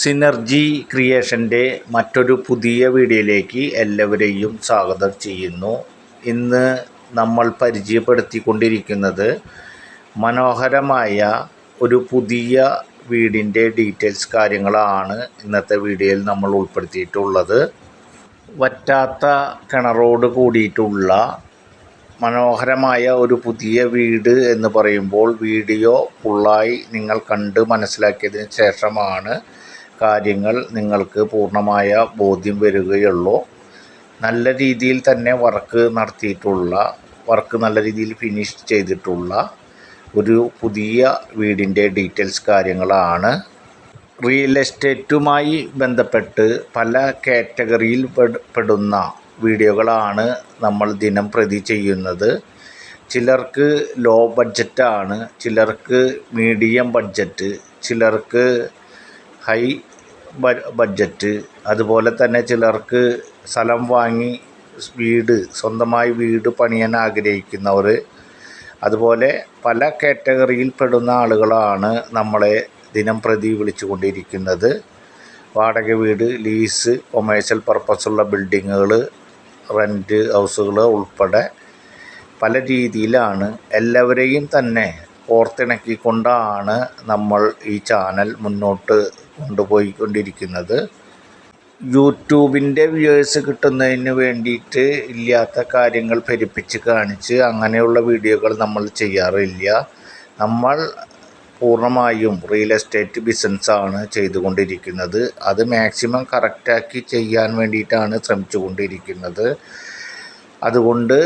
Synergy ക്രിയേഷന്റെ മറ്റൊരു പുതിയ വീഡിയോയിലേക്ക് എല്ലാവരെയും സ്വാഗതം ചെയ്യുന്നു. ഇന്ന് നമ്മൾ പരിചയപ്പെടുത്തിക്കൊണ്ടിരിക്കുന്നത് മനോഹരമായ ഒരു പുതിയ വീടിന്റെ ഡീറ്റെയിൽസ് കാര്യങ്ങളാണ് ഇന്നത്തെ വീഡിയോയിൽ നമ്മൾ ഉൾപ്പെടുത്തിയിട്ടുള്ളത്. വറ്റാത്ത കിണറോട് കൂടിയിട്ടുള്ള മനോഹരമായ ഒരു പുതിയ വീട് എന്ന് പറയുമ്പോൾ വീഡിയോ ഫുള്ളായി നിങ്ങൾ കണ്ട് മനസ്സിലാക്കിയതിന് ശേഷമാണ് കാര്യങ്ങൾ നിങ്ങൾക്ക് പൂർണമായ ബോധ്യം വരികയുള്ളൂ. നല്ല രീതിയിൽ തന്നെ വർക്ക് നടത്തിയിട്ടുള്ള വർക്ക് നല്ല രീതിയിൽ ഫിനിഷ് ചെയ്തിട്ടുള്ള ഒരു പുതിയ വീടിന്റെ ഡീറ്റെയിൽസ് കാര്യങ്ങളാണ്. റിയൽ എസ്റ്റേറ്റുമായി ബന്ധപ്പെട്ട് പല കാറ്റഗറിയിൽ പെടുന്ന വീഡിയോകളാണ് നമ്മൾ ദിനം പ്രതി ചെയ്യുന്നത്. ചിലർക്ക് ലോ ബഡ്ജറ്റാണ് ചിലർക്ക് മീഡിയം ബഡ്ജറ്റ് ചിലർക്ക് ഹൈ ബഡ്ജറ്റ് അതുപോലെ തന്നെ ചിലർക്ക് സ്ഥലം വാങ്ങി വീട് സ്വന്തമായി വീട് പണിയാൻ ആഗ്രഹിക്കുന്നവർ അതുപോലെ പല കാറ്റഗറിയിൽ പെടുന്ന ആളുകളാണ് നമ്മളെ ദിനം പ്രതി വിളിച്ചുകൊണ്ടിരിക്കുന്നത്. വാടക വീട് ലീസ് കൊമേഴ്ഷ്യൽ പർപ്പസുള്ള ബിൽഡിങ്ങുകൾ റെന്റ് ഹൗസുകൾ ഉൾപ്പെടെ പല രീതിയിലാണ് എല്ലാവരെയും തന്നെ ഓർത്തിണക്കിക്കൊണ്ടാണ് നമ്മൾ ഈ ചാനൽ മുന്നോട്ട് കൊണ്ടുപോയിക്കൊണ്ടിരിക്കുന്നത്. യൂട്യൂബിന്റെ വ്യൂവേഴ്സ് കിട്ടുന്നതിന് വേണ്ടിയിട്ട് ഇല്ലാത്ത കാര്യങ്ങൾ പെരുപ്പിച്ച് കാണിച്ച് അങ്ങനെയുള്ള വീഡിയോകൾ നമ്മൾ ചെയ്യാറില്ല. നമ്മൾ പൂർണമായും റിയൽ എസ്റ്റേറ്റ് ബിസിനസ്സാണ് ചെയ്തുകൊണ്ടിരിക്കുന്നത്. അത് മാക്സിമം കറക്റ്റാക്കി ചെയ്യാൻ വേണ്ടിയിട്ടാണ് ശ്രമിച്ചുകൊണ്ടിരിക്കുന്നത്. അതുകൊണ്ട്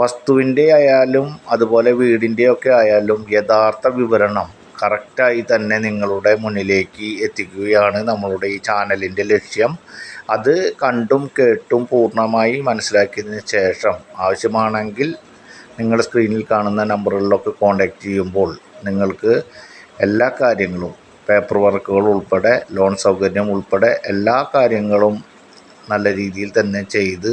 വസ്തുവിന്റെ ആയാലും അതുപോലെ വീടിന്റെ ഒക്കെ ആയാലും യഥാർത്ഥ വിവരണം കറക്റ്റായി തന്നെ നിങ്ങളുടെ മുന്നിലേക്ക് എത്തിക്കുകയാണ് നമ്മളുടെ ഈ ചാനലിന്റെ ലക്ഷ്യം. അത് കണ്ടും കേട്ടും പൂർണമായി മനസ്സിലാക്കിയതിന് ശേഷം ആവശ്യമാണെങ്കിൽ നിങ്ങൾ സ്ക്രീനിൽ കാണുന്ന നമ്പറുകളിലൊക്കെ കോൺടാക്റ്റ് ചെയ്യുമ്പോൾ നിങ്ങൾക്ക് എല്ലാ കാര്യങ്ങളും പേപ്പർ വർക്കുകൾ ഉൾപ്പെടെ ലോൺ സൗകര്യം ഉൾപ്പെടെ എല്ലാ കാര്യങ്ങളും നല്ല രീതിയിൽ തന്നെ ചെയ്ത്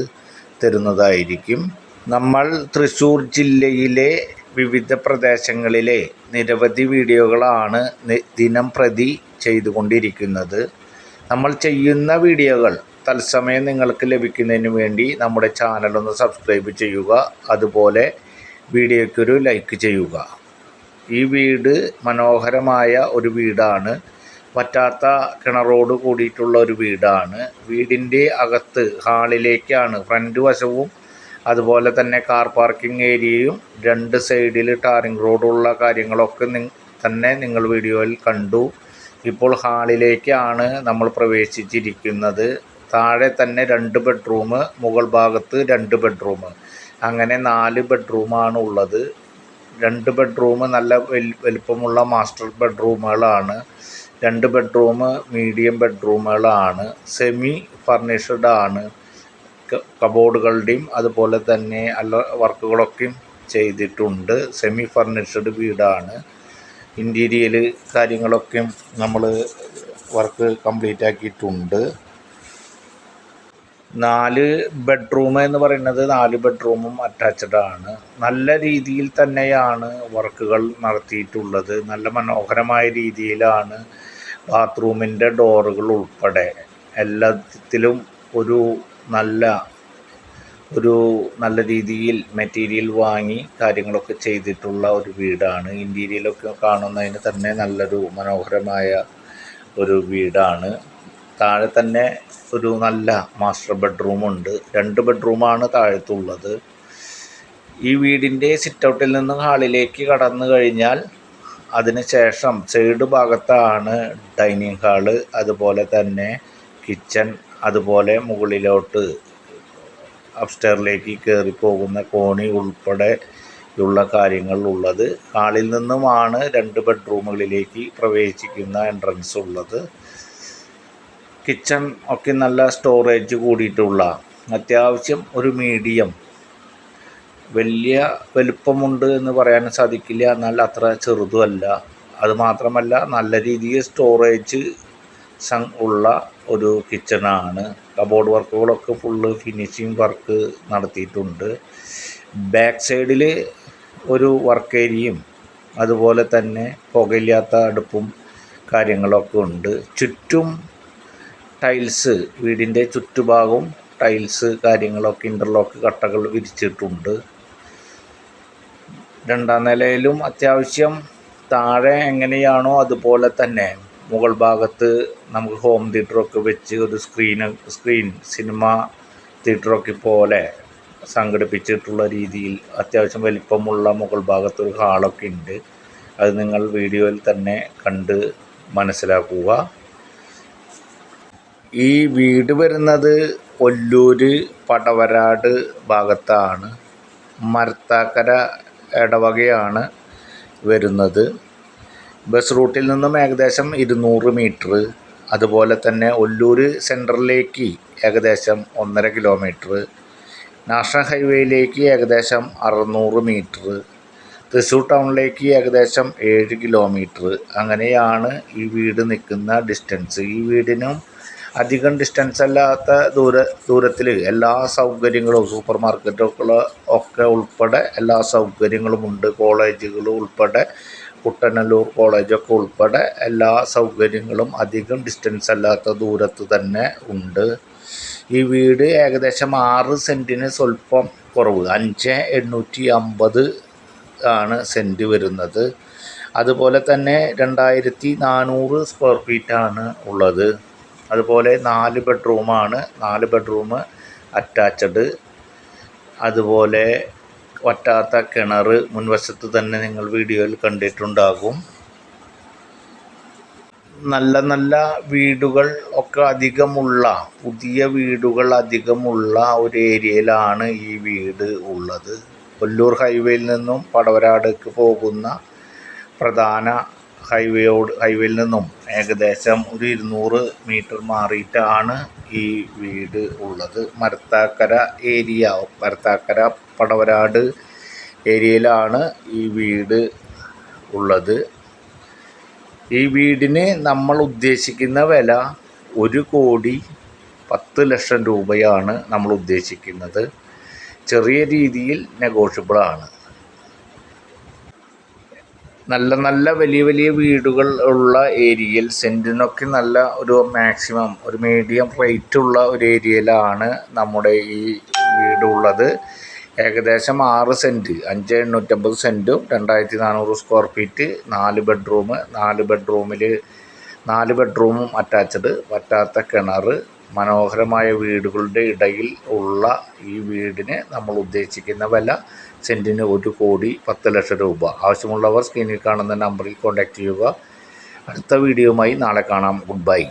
തരുന്നതായിരിക്കും. നമ്മൾ തൃശ്ശൂർ ജില്ലയിലെ വിവിധ പ്രദേശങ്ങളിലെ നിരവധി വീഡിയോകളാണ് ദിനം പ്രതി ചെയ്തുകൊണ്ടിരിക്കുന്നത്. നമ്മൾ ചെയ്യുന്ന വീഡിയോകൾ തത്സമയം നിങ്ങൾക്ക് ലഭിക്കുന്നതിന് വേണ്ടി നമ്മുടെ ചാനലൊന്ന് സബ്സ്ക്രൈബ് ചെയ്യുക. അതുപോലെ വീഡിയോയ്ക്കൊരു ലൈക്ക് ചെയ്യുക. ഈ വീട് മനോഹരമായ ഒരു വീടാണ്. പറ്റാത്ത കിണറോട് കൂടിയിട്ടുള്ള ഒരു വീടാണ്. വീടിന്റെ അകത്ത് ഹാളിലേക്കാണ് ഫ്രണ്ട് വശവും അതുപോലെ തന്നെ കാർ പാർക്കിംഗ് ഏരിയയും രണ്ട് സൈഡിൽ ടാറിംഗ് റോഡുള്ള കാര്യങ്ങളൊക്കെ തന്നെ നിങ്ങൾ വീഡിയോയിൽ കണ്ടു. ഇപ്പോൾ ഹാളിലേക്കാണ് നമ്മൾ പ്രവേശിച്ചിരിക്കുന്നത്. താഴെ തന്നെ രണ്ട് ബെഡ്റൂം മുകൾ ഭാഗത്ത് രണ്ട് ബെഡ്റൂം അങ്ങനെ നാല് ബെഡ്റൂമാണ് ഉള്ളത്. രണ്ട് ബെഡ്റൂം നല്ല വലുപ്പമുള്ള മാസ്റ്റർ ബെഡ്റൂമുകളാണ് രണ്ട് ബെഡ്റൂം മീഡിയം ബെഡ്റൂമുകളാണ് സെമി ഫർണിഷ്ഡ് ആണ്. കബോർഡുകളുടെയും അതുപോലെ തന്നെ അല്ല വർക്കുകളൊക്കെയും ചെയ്തിട്ടുണ്ട്. സെമി ഫർണിഷ്ഡ് വീടാണ്. ഇന്റീരിയൽ കാര്യങ്ങളൊക്കെയും നമ്മൾ വർക്ക് കംപ്ലീറ്റ് ആക്കിയിട്ടുണ്ട്. നാല് ബെഡ്റൂം എന്ന് പറയുന്നത് നാല് ബെഡ്റൂമും അറ്റാച്ച്ഡ് ആണ്. നല്ല രീതിയിൽ തന്നെയാണ് വർക്കുകൾ നടത്തിയിട്ടുള്ളത്. നല്ല മനോഹരമായ രീതിയിലാണ് ബാത്റൂമിന്റെ ഡോറുകൾ ഉൾപ്പെടെ. എല്ലാത്തിലും ഒരു നല്ല ഒരു നല്ല രീതിയിൽ മെറ്റീരിയൽ വാങ്ങി കാര്യങ്ങളൊക്കെ ചെയ്തിട്ടുള്ള ഒരു വീടാണ്. ഇന്റീരിയലൊക്കെ കാണുന്നതിന് തന്നെ നല്ലൊരു മനോഹരമായ ഒരു വീടാണ്. താഴെ തന്നെ ഒരു നല്ല മാസ്റ്റർ ബെഡ്റൂമുണ്ട് രണ്ട് ബെഡ്റൂമാണ് താഴത്തുള്ളത്. ഈ വീടിന്റെ സിറ്റൗട്ടിൽ നിന്ന് ഹാളിലേക്ക് കടന്നു കഴിഞ്ഞാൽ അതിന് ശേഷം സൈഡ് ഭാഗത്താണ് ഡൈനിങ് ഹാൾ അതുപോലെ തന്നെ കിച്ചൺ അതുപോലെ മുകളിലോട്ട് അപ്സ്റ്റെയറിലേക്ക് കയറിപ്പോകുന്ന കോണി ഉൾപ്പെടെ ഉള്ള കാര്യങ്ങൾ ഉള്ളത്. ഹാളിൽ നിന്നുമാണ് രണ്ട് ബെഡ്റൂമുകളിലേക്ക് പ്രവേശിക്കുന്ന എൻട്രൻസ് ഉള്ളത്. കിച്ചൺ ഒക്കെ നല്ല സ്റ്റോറേജ് കൂടിയിട്ടുള്ള അത്യാവശ്യം ഒരു മീഡിയം വലിയ വലുപ്പമുണ്ട് എന്ന് പറയാൻ സാധിക്കില്ല എന്നാൽ അത്ര ചെറുതുമല്ല. അതുമാത്രമല്ല നല്ല രീതിയിൽ സ്റ്റോറേജ് ഉള്ള ഒരു കിച്ചണാണ് കബോർഡ് വർക്കുകളൊക്കെ ഫുള്ള് ഫിനിഷിംഗ് വർക്ക് നടത്തിയിട്ടുണ്ട്. ബാക്ക് സൈഡിൽ ഒരു വർക്ക് ഏരിയയും അതുപോലെ തന്നെ പുകയില്ലാത്ത അടുപ്പും കാര്യങ്ങളൊക്കെ ഉണ്ട്. ചുറ്റും ടൈൽസ് വീടിന്റെ ചുറ്റുഭാഗവും ടൈൽസ് കാര്യങ്ങളൊക്കെ ഇന്റർലോക്ക് കട്ടകൾ വിരിച്ചിട്ടുണ്ട്. രണ്ടാം നിലയിലും അത്യാവശ്യം താഴെ എങ്ങനെയാണോ അതുപോലെ തന്നെ മുകൾ ഭാഗത്ത് നമുക്ക് ഹോം തിയേറ്ററൊക്കെ വെച്ച് ഒരു സ്ക്രീൻ സ്ക്രീൻ സിനിമ തിയേറ്ററൊക്കെ പോലെ സംഘടിപ്പിച്ചിട്ടുള്ള രീതിയിൽ അത്യാവശ്യം വലിപ്പമുള്ള മുകൾ ഭാഗത്ത് ഒരു ഹാളൊക്കെ ഉണ്ട്. അത് നിങ്ങൾ വീഡിയോയിൽ തന്നെ കണ്ട് മനസ്സിലാക്കുക. ഈ വീട് വരുന്നത് ഒല്ലൂര് പടവരാട് ഭാഗത്താണ്. മരത്താക്കര ഇടവകയാണ് വരുന്നത്. ബസ് റൂട്ടിൽ നിന്നും ഏകദേശം ഇരുന്നൂറ് മീറ്റർ. അതുപോലെ തന്നെ ഒല്ലൂർ സെന്ററിലേക്ക് ഏകദേശം ഒന്നര കിലോമീറ്റർ. നാഷണൽ ഹൈവേയിലേക്ക് ഏകദേശം അറുന്നൂറ് മീറ്റർ. തൃശ്ശൂർ ടൗണിലേക്ക് ഏകദേശം ഏഴ് കിലോമീറ്റർ. അങ്ങനെയാണ് ഈ വീട് നിൽക്കുന്ന ഡിസ്റ്റൻസ്. ഈ വീടിനും അധികം ഡിസ്റ്റൻസ് അല്ലാത്ത ദൂര ദൂരത്തിൽ എല്ലാ സൗകര്യങ്ങളും സൂപ്പർ മാർക്കറ്റുകൾ ഒക്കെ ഉൾപ്പെടെ എല്ലാ സൗകര്യങ്ങളുമുണ്ട് കോളേജുകൾ ഉൾപ്പെടെ കുട്ടനല്ലൂർ കോളേജൊക്കെ ഉൾപ്പെടെ എല്ലാ സൗകര്യങ്ങളും അധികം ഡിസ്റ്റൻസ് അല്ലാത്ത ദൂരത്ത് തന്നെ ഉണ്ട്. ഈ വീട് ഏകദേശം ആറ് സെന്റിന് സ്വല്പം കുറവ്. അഞ്ച് എണ്ണൂറ്റി അമ്പത് ആണ് സെന്റ് വരുന്നത്. അതുപോലെ തന്നെ രണ്ടായിരത്തി നാനൂറ് സ്ക്വയർ ഫീറ്റാണ് ഉള്ളത്. അതുപോലെ നാല് ബെഡ്റൂമാണ് നാല് ബെഡ്റൂം അറ്റാച്ച്ഡ് അതുപോലെ വറ്റാത്ത കിണർ മുൻവശത്ത് തന്നെ നിങ്ങൾ വീഡിയോയിൽ കണ്ടിട്ടുണ്ടാകും. നല്ല നല്ല വീടുകൾ ഒക്കെ അധികമുള്ള പുതിയ വീടുകൾ അധികമുള്ള ഒരു ഏരിയയിലാണ് ഈ വീട് ഉള്ളത്. കൊല്ലൂർ ഹൈവേയിൽ നിന്നും പടവരാടേക്ക് പോകുന്ന പ്രധാന ഹൈവേയോട് ഹൈവേയിൽ നിന്നും ഏകദേശം ഒരു ഇരുന്നൂറ് മീറ്റർ മാറിയിട്ടാണ് ഈ വീട് ഉള്ളത്. മരത്താക്കര ഏരിയ മരത്താക്കര പടവരാട് ഏരിയയിലാണ് ഈ വീട് ഉള്ളത്. ഈ വീടിന് നമ്മൾ ഉദ്ദേശിക്കുന്ന വില ഒരു കോടി പത്ത് ലക്ഷം രൂപയാണ് നമ്മൾ ഉദ്ദേശിക്കുന്നത്. ചെറിയ രീതിയിൽ നെഗോഷ്യബിളാണ് നല്ല നല്ല വലിയ വലിയ വീടുകൾ ഉള്ള ഏരിയയിൽ സെന്റിനൊക്കെ നല്ല ഒരു മാക്സിമം ഒരു മീഡിയം റേറ്റ് ഉള്ള ഒരു ഏരിയയിലാണ് നമ്മുടെ ഈ വീടുള്ളത് ഏകദേശം ആറ് സെന്റ് അഞ്ച് എണ്ണൂറ്റമ്പത് സെന്റും രണ്ടായിരത്തി നാനൂറ് സ്ക്വയർ ഫീറ്റ് നാല് ബെഡ്റൂം നാല് ബെഡ്റൂമിൽ നാല് ബെഡ്റൂമും അറ്റാച്ച്ഡ് പറ്റാത്ത കിണർ മനോഹരമായ വീടുകളുടെ ഇടയിൽ ഉള്ള ഈ വീടിന് നമ്മൾ ഉദ്ദേശിക്കുന്ന വില സെന്റിന് ഒരു കോടി പത്ത് ലക്ഷം രൂപ. ആവശ്യമുള്ളവർ സ്ക്രീനിൽ കാണുന്ന നമ്പറിൽ കോൺടാക്റ്റ് ചെയ്യുക. അടുത്ത വീഡിയോയുമായി നാളെ കാണാം. Good bye